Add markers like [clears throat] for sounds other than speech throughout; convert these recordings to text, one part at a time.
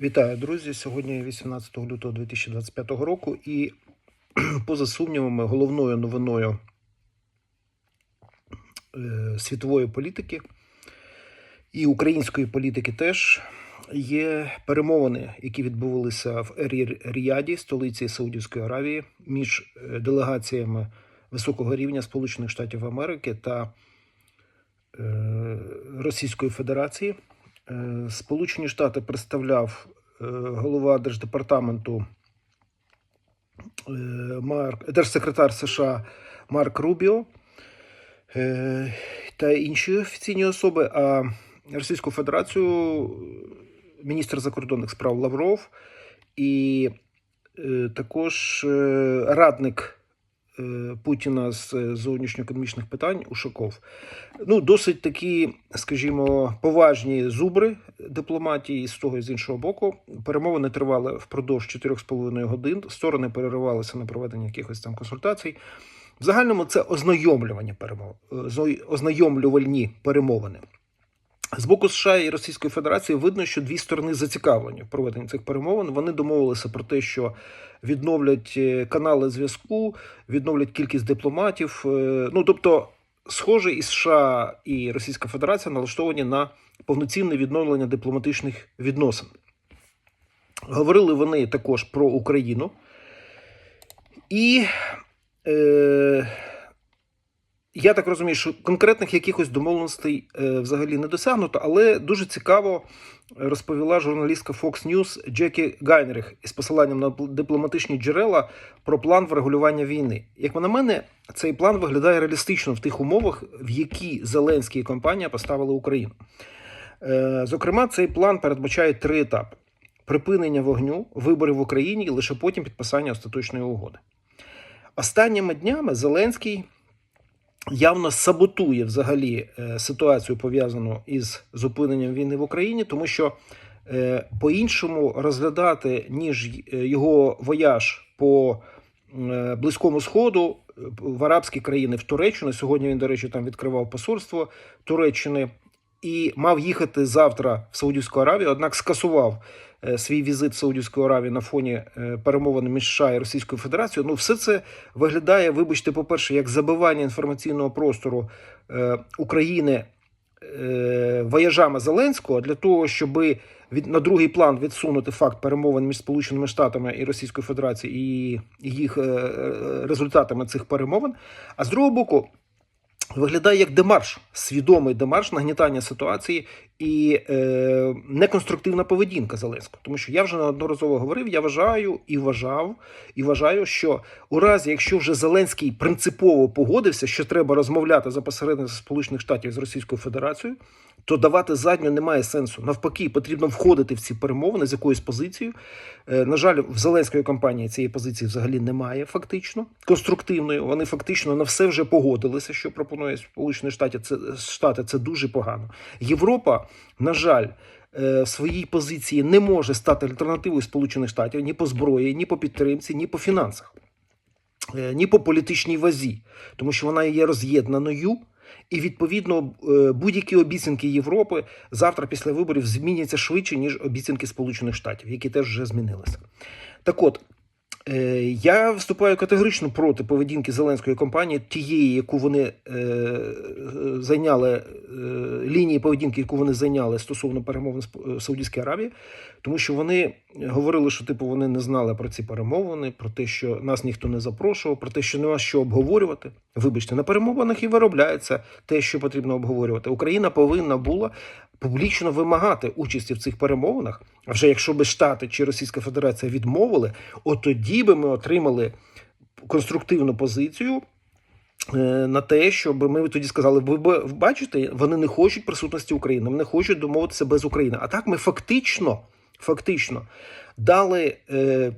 Вітаю, друзі! Сьогодні 18 лютого 2025 року, і [clears throat] поза сумнівами, головною новиною е, світової політики і української політики теж є перемовини, які відбувалися в Ер Ріаді, столиці Саудівської Аравії, між е, делегаціями високого рівня Сполучених Штатів Америки та е, Російської Федерації. Е, Сполучені Штати представляв е, голова держдепартаменту е, Марк, держсекретар США Марк Рубіо та інші офіційні особи. А Російську Федерацію міністр закордонних справ Лавров і також радник Путіна з е, зовнішньоекономічних питань Ушаков. Ну, досить такі, скажімо, поважні зубри дипломатії з того і з іншого боку. Перемовини тривали впродовж 4,5 годин. Сторони переривалися на проведення якихось там консультацій. В загальному це ознайомлювання перемов... е, ознайомлювальні перемовини. З боку США і Російської Федерації видно, що дві сторони зацікавлені в проведенні цих перемовин. Вони домовилися про те, що відновлять е, канали зв'язку, відновлять кількість дипломатів. Е, Ну тобто, схоже, і США і Російська Федерація налаштовані на повноцінне відновлення дипломатичних відносин. Говорили вони також про Україну. І е, я так розумію, що конкретних якихось домовленостей е, взагалі не досягнуто, але дуже цікаво розповіла журналістка Fox News Джекі Гайнерих із посиланням на дипломатичні джерела про план врегулювання війни. Як на мене, цей план виглядає реалістично в тих умовах, в які Зеленський і компанія поставили Україну. Е, Зокрема, цей план передбачає три етапи: припинення вогню, вибори в Україні і лише потім підписання остаточної угоди. Останніми днями Зеленський явно саботує взагалі е, ситуацію пов'язану із зупиненням війни в Україні, тому що е, по-іншому розглядати ніж е, його вояж по близькому сходу в арабські країни в Туреччину. Сьогодні він, до речі, там відкривав посольство Туреччини і мав їхати завтра в Саудівську Аравію, однак скасував е, свій візит в Саудівську Аравію на фоні е, перемовин між США і Російською Федерацією. Ну, все це виглядає, вибачте, по-перше, як забивання інформаційного простору е, України вояжами Зеленського для того, щоб від на другий план відсунути факт перемовин між Сполученими Штатами і Російською Федерацією і їх результатами цих перемовин. А з другого боку, виглядає як демарш, свідомий демарш нагнітання ситуації і е, неконструктивна поведінка Зеленського. Тому що я вже неодноразово говорив, я вважаю і вважав, і вважаю, що у разі, якщо вже Зеленський принципово погодився, що треба розмовляти за посередництвом Сполучених Штатів з Російською Федерацією, то давати задню немає сенсу. Навпаки, потрібно входити в ці перемовини з якоюсь позицією. Е, На жаль, в Зеленської компанії цієї позиції взагалі немає, фактично конструктивної. Вони фактично на все вже погодилися, що пропонує Сполучені Штати. Це Штати це дуже погано. Європа, на жаль. е, В своїй позиції не може стати альтернативою Сполучених Штатів ні по зброї, ні по підтримці, ні по фінансах, е, ні по політичній вазі, тому що вона є роз'єднаною, і відповідно е, будь-які обіцянки Європи завтра після виборів зміняться швидше, ніж обіцянки Сполучених Штатів, які теж вже змінилися. Так от. Е, Я виступаю категорично проти поведінки Зеленської компанії, тієї, яку вони е, зайняли е, лінії поведінки, яку вони зайняли стосовно перемовин з Саудівської Аравії, тому що вони говорили, що типу вони не знали про ці перемовини, про те, що нас ніхто не запрошував, про те, що нема що обговорювати. Вибачте, на перемовинах і виробляється те, що потрібно обговорювати. Україна повинна була публічно вимагати участі в цих перемовинах. А вже якщо би Штати чи Російська Федерація відмовили, от тоді би ми отримали конструктивну позицію. е, На те, щоб ми тоді сказали, ви бачите, вони не хочуть присутності України, вони хочуть домовитися без України. А так ми фактично, фактично дали е,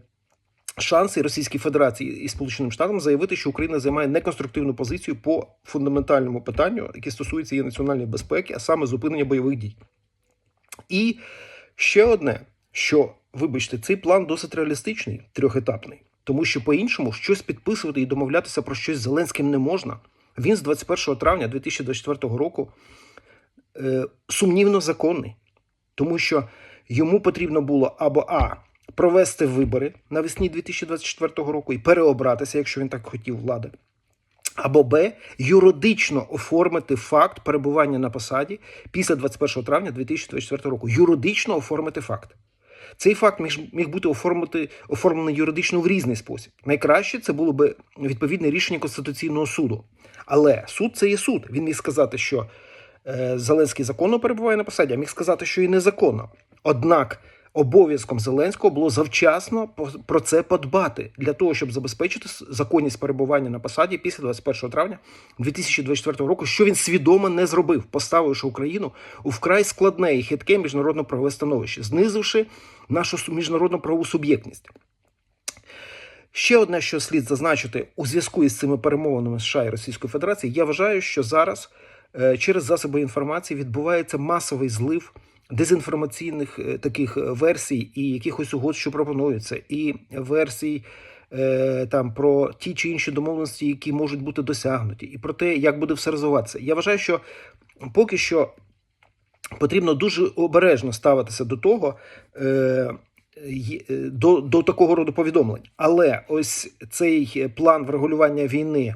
шанси Російській Федерації і Сполученим Штатам заявити, що Україна займає неконструктивну позицію по фундаментальному питанню, яке стосується її національної безпеки, а саме зупинення бойових дій. І ще одне, що, вибачте, цей план досить реалістичний, трьохетапний, тому що по-іншому щось підписувати і домовлятися про щось з Зеленським не можна. Він з 21 травня 2024 року е, сумнівно законний, тому що йому потрібно було або А. Провести вибори навесні 2024 року і переобратися, якщо він так хотів влади. Або Б. Юридично оформити факт перебування на посаді після 21 травня 2024 року. Юридично оформити факт. Цей факт міг, міг бути оформити, оформлений юридично в різний спосіб. Найкраще це було б відповідне рішення Конституційного суду. Але суд це є суд. Він міг сказати, що е, Зеленський законно перебуває на посаді, а міг сказати, що і незаконно. Однак обов'язком Зеленського було завчасно про це подбати для того, щоб забезпечити законність перебування на посаді після 21 травня 2024 року, що він свідомо не зробив, поставивши Україну у вкрай складне і хитке міжнародно правове становище, знизивши нашу міжнародну правову суб'єктність. Ще одне, що слід зазначити у зв'язку із цими перемовинами США і Російської Федерації, я вважаю, що зараз е, через засоби інформації відбувається масовий злив дезінформаційних е, таких е, версій і якихось угод, що пропонуються, і версій е, там про ті чи інші домовленості, які можуть бути досягнуті, і про те, як буде все розвиватися. Я вважаю, що поки що потрібно дуже обережно ставитися до того. До, до такого роду повідомлень. Але ось цей план врегулювання війни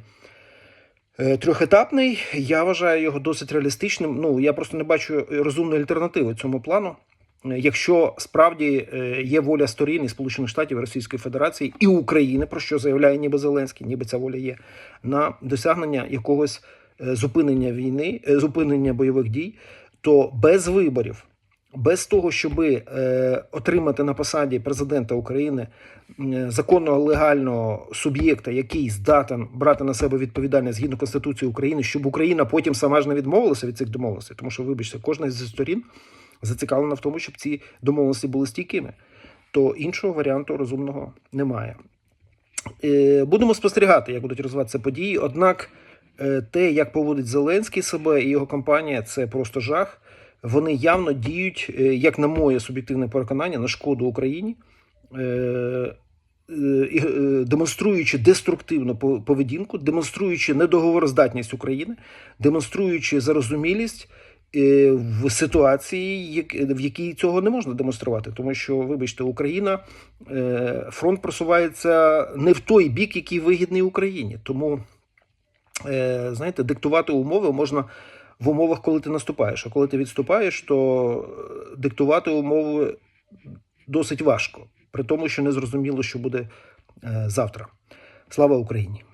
трьохетапний, я вважаю його досить реалістичним. Ну, я просто не бачу розумної альтернативи цьому плану. Е, Якщо справді е, є воля сторін і Сполучених Штатів, Російської Федерації і України, про що заявляє ніби Зеленський, ніби ця воля є, на досягнення якогось е, зупинення війни, е, зупинення бойових дій, то без виборів, без того, щоб е, отримати на посаді президента України м, законного легального суб'єкта, який здатен брати на себе відповідальність згідно Конституції України, щоб Україна потім сама ж не відмовилася від цих домовленостей, тому що, вибачте, кожна зі сторін зацікавлена в тому, щоб ці домовленості були стійкими, то іншого варіанту розумного немає. Е, Будемо спостерігати, як будуть розвиватися події. Однак е, те, як поводить Зеленський себе і його компанія, це просто жах. Вони явно діють, е, як на моє суб'єктивне переконання, на шкоду Україні, е, е, демонструючи деструктивну поведінку, демонструючи недоговороздатність України, демонструючи зарозумілість в ситуації, в якій цього не можна демонструвати, тому що, вибачте, Україна фронт просувається не в той бік, який вигідний Україні. Тому, знаєте, диктувати умови можна в умовах, коли ти наступаєш. А коли ти відступаєш, то е, диктувати умови досить важко, при тому, що не зрозуміло, що буде е, завтра. Слава Україні!